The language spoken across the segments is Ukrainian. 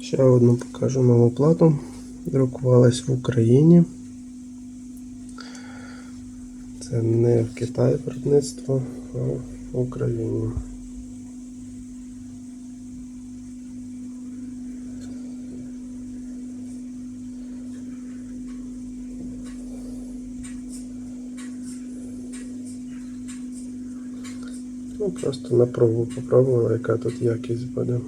Ще одну покажу нову плату. Друкувалась в Україні. Це не в Китаї виробництво, а в Україні. Ну, просто на пробу попробувала, яка тут якість буде.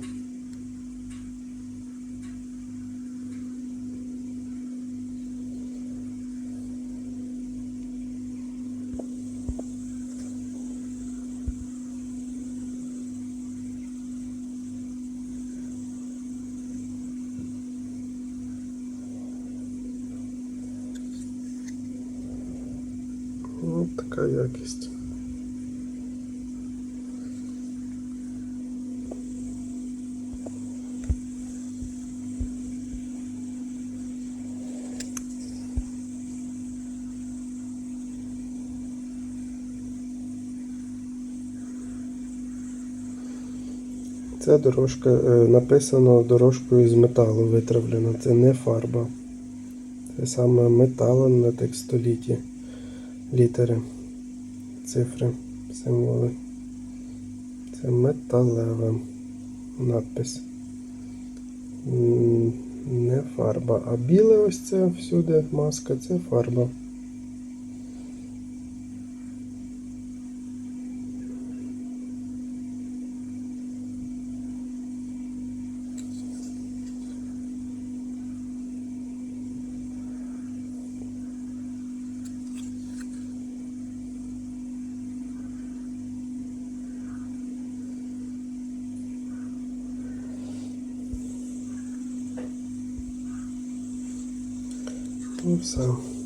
Ось така якість. Ця дорожка е, написано дорожкою з металу витравлено. Це не фарба. Це саме метал на текстоліті. Літери, цифри, символи. Це металева надпис. Не фарба. А біле ось це всюди маска, це фарба. I think so.